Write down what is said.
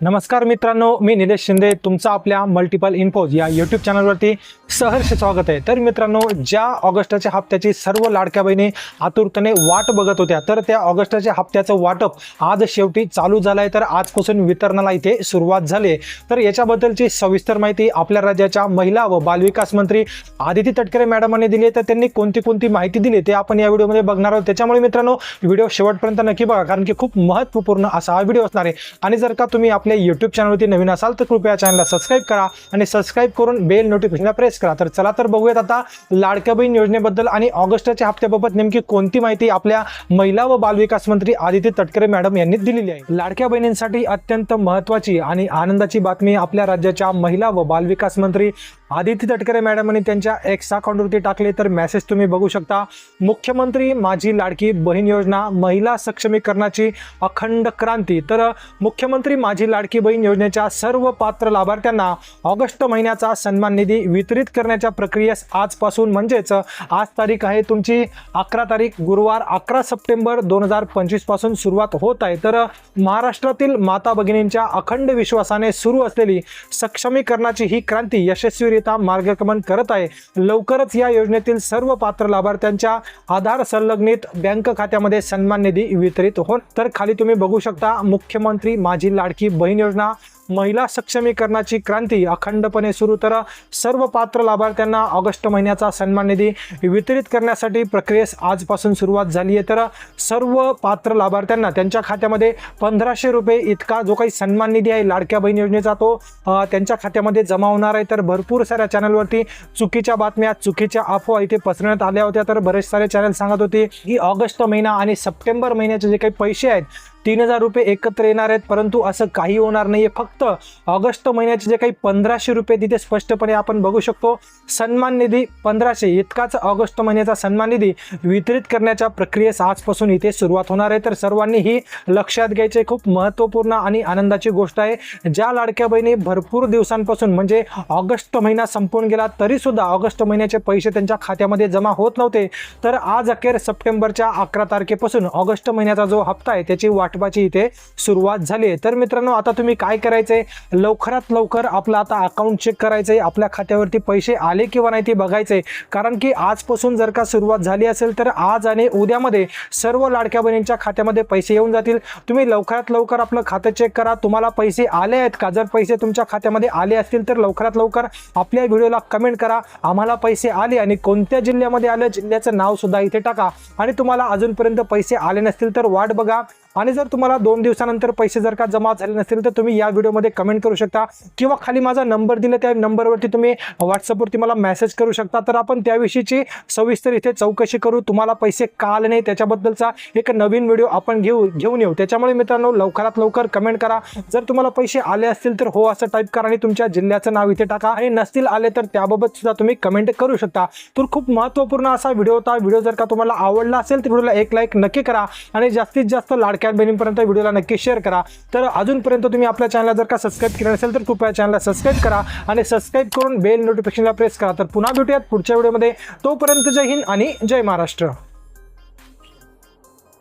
नमस्कार मित्रांनो मी निलेश शिंदे. तुमचं आपल्या मल्टिपल इन्फोज या यूट्यूब चॅनलवरती सहर्ष स्वागत आहे. तर मित्रांनो ज्या ऑगस्टच्या हप्त्याची सर्व लाडक्या बहिणी आतुरतेने वाट बघत होत्या तर त्या ऑगस्टच्या हप्त्याचं वाटप आज शेवटी चालू झालं आहे तर आजपासून वितरणाला इथे सुरुवात झाली आहे. तर याच्याबद्दलची सविस्तर माहिती आपल्या राज्याच्या महिला व बालविकास मंत्री आदिती तटकरे मॅडमांनी दिली आहे. तर त्यांनी कोणती कोणती माहिती दिली ते आपण या व्हिडिओमध्ये बघणार आहोत. त्याच्यामुळे मित्रांनो व्हिडिओ शेवटपर्यंत नक्की बघा कारण की खूप महत्त्वपूर्ण असा हा व्हिडिओ असणार आहे. आणि जर का तुम्ही आपल्या यूट्यूब चॅनलवरती नवीन असाल तर कृपया चॅनलला सबस्क्राईब करा आणि सबस्क्राईब करून बेल नोटिफिकेशनला प्रेस करा. तर चला तर बघूयात आता लाडक्या बहीण योजनेबद्दल आणि ऑगस्टच्या हप्त्याबाबत नेमकी कोणती माहिती आपल्या महिला व बालविकास मंत्री आदित्य तटकरे मॅडम यांनी दिलेली आहे. लाडक्या बहिणींसाठी अत्यंत महत्त्वाची आणि आनंदाची बातमी आपल्या राज्याच्या महिला व बालविकास मंत्री आदिती तटकरे मॅडमांनी त्यांच्या एक्स अकाउंटवरती टाकले तर मेसेज तुम्ही बघू शकता. मुख्यमंत्री माझी लाडकी बहीण योजना महिला सक्षमीकरणाची अखंड क्रांती. तर मुख्यमंत्री माझी लाडकी बहीण योजनेच्या सर्व पात्र लाभार्थ्यांना ऑगस्ट महिन्याचा सन्मान निधी वितरित करण्याच्या प्रक्रियेस आजपासून म्हणजेच आज तारीख आहे तुमची अकरा तारीख गुरुवार अकरा सप्टेंबर दोन हजार पंचवीसपासून सुरुवात होत आहे. तर महाराष्ट्रातील माता भगिनींच्या अखंड विश्वासाने सुरू असलेली सक्षमीकरणाची ही क्रांती यशस्वी यशस्वीरित्या मार्गक्रमण करत आहे. लवकरच या योजनेतील सर्व पात्र लाभार्थ्यांच्या आधार संलग्नित बँक खात्यामध्ये सन्मान निधी वितरित होत तर खाली तुम्ही बघू शकता मुख्यमंत्री माझी लाडकी बहीण योजना महिला सक्षमीकरणाची क्रांती अखंडपणे सुरू. तर सर्व पात्र लाभार्थ्यांना ऑगस्ट महिन्याचा सन्मान निधी वितरित करण्यासाठी प्रक्रियेस आजपासून सुरुवात झाली आहे. तर सर्व पात्र लाभार्थ्यांना त्यांच्या खात्यामध्ये पंधराशे रुपये इतका जो काही सन्मान निधी आहे लाडक्या बहीण योजनेचा तो त्यांच्या खात्यामध्ये जमा होणार आहे. तर भरपूर साऱ्या चॅनलवरती चुकीच्या बातम्या चुकीच्या अफवा इथे पसरण्यात आल्या होत्या. तर बरेच सारे चॅनल सांगत होते की ऑगस्ट महिना आणि सप्टेंबर महिन्याचे जे काही पैसे आहेत तीन हजार रुपये एकत्र येणार आहेत परंतु असं काही होणार नाहीये. फक्त ऑगस्ट महिन्याचे जे काही पंधराशे रुपये तिथे स्पष्टपणे आपण बघू शकतो. सन्मान निधी पंधराशे इतकाच ऑगस्ट महिन्याचा सन्मान निधी वितरित करण्याच्या प्रक्रियेस आजपासून इथे सुरुवात होणार आहे. तर सर्वांनी ही लक्षात घ्यायचे खूप महत्त्वपूर्ण आणि आनंदाची गोष्ट आहे. ज्या लाडक्या बहिणी भरपूर दिवसांपासून म्हणजे ऑगस्ट महिना संपून गेला तरी सुद्धा ऑगस्ट महिन्याचे पैसे त्यांच्या खात्यामध्ये जमा होत नव्हते. तर आज अखेर सप्टेंबरच्या अकरा तारखेपासून ऑगस्ट महिन्याचा जो हप्ता आहे त्याची वाट वाटपाची इथे सुरुवात झाली आहे. तर मित्रांनो आता तुम्ही काय करायचंय? लवकरात लवकर आपलं आता अकाउंट चेक करायचंय. आपल्या खात्यावरती पैसे आले किंवा नाही ते बघायचंय. कारण की आजपासून जर का सुरुवात झाली असेल तर आज आणि उद्यामध्ये सर्व लाडक्या बहिणींच्या खात्यामध्ये पैसे येऊन जातील. तुम्ही लवकरात लवकर आपलं खातं चेक करा. तुम्हाला पैसे आले आहेत का? जर पैसे तुमच्या खात्यामध्ये आले असतील तर लवकरात लवकर आपल्या व्हिडिओला कमेंट करा. आम्हाला पैसे आले आणि कोणत्या जिल्ह्यामध्ये आलं जिल्ह्याचं नाव सुद्धा इथे टाका. आणि तुम्हाला अजूनपर्यंत पैसे आले नसतील तर वाट बघा. आणि जर तुम्हाला दोन दिवसानंतर पैसे जर का जमा झाले नसतील तर तुम्ही या व्हिडिओमध्ये कमेंट करू शकता. किंवा खाली माझा नंबर दिला त्या नंबरवरती तुम्ही व्हॉट्सअपवरती मला मेसेज करू शकता. तर आपण त्याविषयीची सविस्तर इथे चौकशी करू. तुम्हाला पैसे का आले नाही त्याच्याबद्दलचा एक नवीन व्हिडिओ आपण घेऊ घेऊन येऊ. त्याच्यामुळे मित्रांनो लवकरात लवकर कमेंट करा. जर तुम्हाला पैसे आले असतील तर हो असं टाईप करा आणि तुमच्या जिल्ह्याचं नाव इथे टाका. आणि नसतील आले तर त्याबाबत सुद्धा तुम्ही कमेंट करू शकता. तर खूप महत्त्वपूर्ण असा व्हिडिओ होता. व्हिडिओ जर का तुम्हाला आवडला असेल तर व्हिडिओला एक लाईक नक्की करा. आणि जास्तीत जास्त लाडक्या बहिणींपर्यंत व्हिडिओला नक्की शेअर करा. तर अजूनपर्यंत तुम्ही आपल्या चॅनलला जर का सबस्क्राईब केलं नसेल तर कृपया चॅनलला सबस्क्राईब करा आणि सबस्क्राईब करून बेल नोटिफिकेशनला प्रेस करा. तर पुन्हा भेटूयात पुढच्या व्हिडिओमध्ये. तोपर्यंत जय हिंद आणि जय महाराष्ट्र.